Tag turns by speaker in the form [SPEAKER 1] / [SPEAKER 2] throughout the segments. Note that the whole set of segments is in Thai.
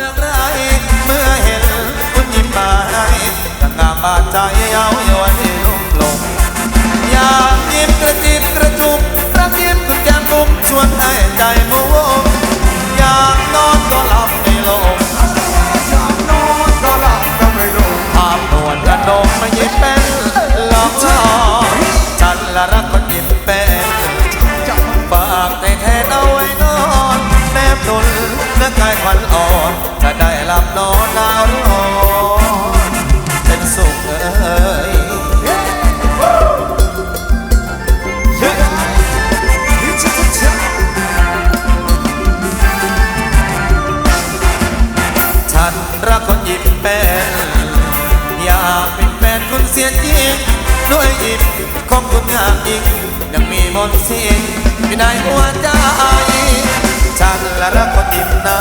[SPEAKER 1] ลือกไรเมื่อเห็นคุณยิ้มมาให้กงามบาดใจเย้ายวนให้ลุ่มหลงอยากยิ้มกระจิบกระจุบรักยิ้มคุณแก้มบุ้มชวนให้ใจพะวงอยากนอนก็หลับไม่ลง
[SPEAKER 2] อยากนอนก็หลับก็ไม่ลง
[SPEAKER 1] ภาพนวลกระดงมายิ้มเป็นหลอกหล่อฉันละรัก นเนื้อกายควันอ่อนจะได้หลับนอนดาวร้อนเป็นสุขเอ้ยฉันรักคนยิ้มเป็นอยากเป็นแฟนคุณเสียจริงด้วยยิ้มของคุณงามยิ่งยังมีมนต์เสียงอยู่ในหัวใจ แล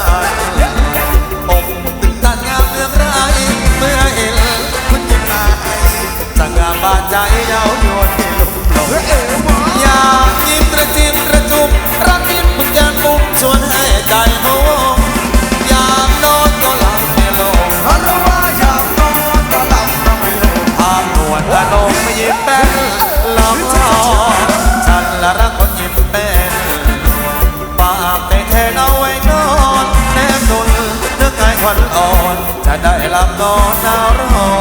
[SPEAKER 1] วัน
[SPEAKER 2] อ่
[SPEAKER 1] อนจะได้
[SPEAKER 2] หลับ
[SPEAKER 1] นอนหนาวร้อน